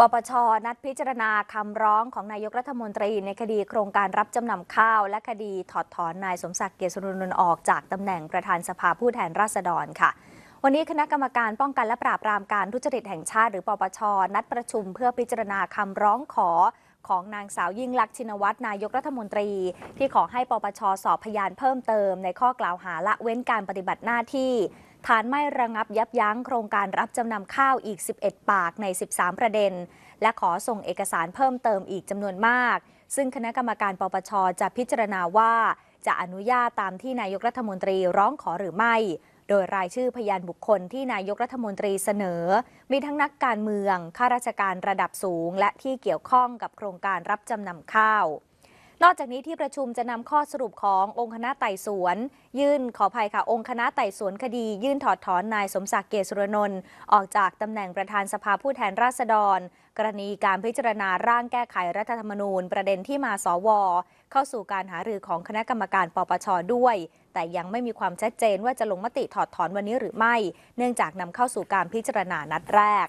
ปปช นัดพิจารณาคำร้องของนายกรัฐมนตรีในคดีโครงการรับจำนำข้าว และคดีถอดถอนนายสมศักดิ์เกียรติสุนนท์ออกจากตำแหน่งประธานสภาผู้แทนราษฎรค่ะ วันนี้คณะกรรมการป้องกันและปราบปรามการทุจริตแห่งชาติหรือปปช นัดประชุมเพื่อพิจารณาคำร้องขอ ของนางสาวยิ่งลักษณ์ชินวัตรนายกรัฐมนตรี ที่ขอให้ปปชสอบพยานเพิ่มเติม ในข้อกล่าวหาละเว้นการปฏิบัติหน้าที่ ฐานไม่ระงับยับยั้งโครงการรับจำนำข้าวอีก 11 ปากใน 13 ประเด็น และขอส่งเอกสารเพิ่มเติมอีกจำนวนมาก ซึ่งคณะกรรมการปปชจะพิจารณาว่า จะอนุญาตตามที่นายกรัฐมนตรีร้องขอหรือไม่ โดยรายชื่อพยานบุคคลที่นายกรัฐมนตรีเสนอ มีทั้งนักการเมือง ข้าราชการระดับสูง และที่เกี่ยวข้องกับโครงการรับจำนำข้าว นอกจากนี้ที่ประชุมจะนำข้อสรุปขององค์คณะไต่สวน ยื่นขออภัยค่ะ องค์คณะไต่สวนคดี ยื่นถอดถอนนายสมศักดิ์เกษรนนท์ออกจากตำแหน่งประธานสภาผู้แทนราษฎร กรณีการพิจารณาร่างแก้ไขรัฐธรรมนูญ ประเด็นที่มาสว เข้าสู่การหารือของคณะกรรมการปปชด้วย แต่ยังไม่มีความชัดเจนว่าจะลงมติถอดถอนวันนี้หรือไม่ เนื่องจากนำเข้าสู่การพิจารณานัดแรก